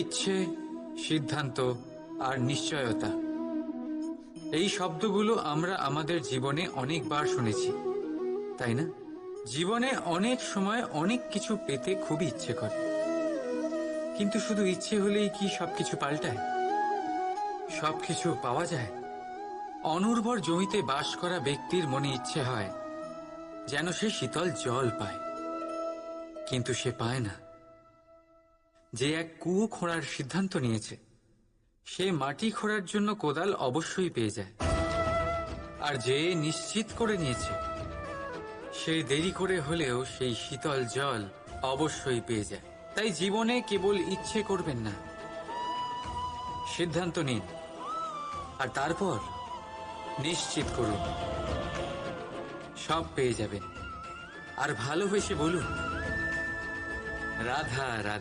ইচ্ছে, সিদ্ধান্ত আর নিশ্চয়তা। এই শব্দগুলো আমরা আমাদের জীবনে অনেকবার শুনেছি, তাই না? জীবনে অনেক সময় অনেক কিছু পেতে খুবই ইচ্ছে করে। কিন্তু শুধু ইচ্ছে হলেই কি সবকিছু পাল্টায়? সবকিছু পাওয়া যায়? অনুর্বর জমিতে বাস করা ব্যক্তির মনে ইচ্ছে হয় যেন সে শীতল জল পায়, কিন্তু সে পায় না। যে এক কুয়ো খোঁড়ার সিদ্ধান্ত নিয়েছে। সে মাটি খোঁড়ার জন্য কোদাল অবশ্যই পেয়ে যায়। আর যে নিশ্চিত করে নিয়েছে, সে দেরি করে হলেও সেই শীতল জল অবশ্যই পেয়ে যায়। তাই জীবনে কেবল ইচ্ছে করবেন না। সিদ্ধান্ত নিন। আর তারপর নিশ্চিত করুন। সব পেয়ে যাবেন। আর ভালোবেসে বলুন, রাধা রাধা।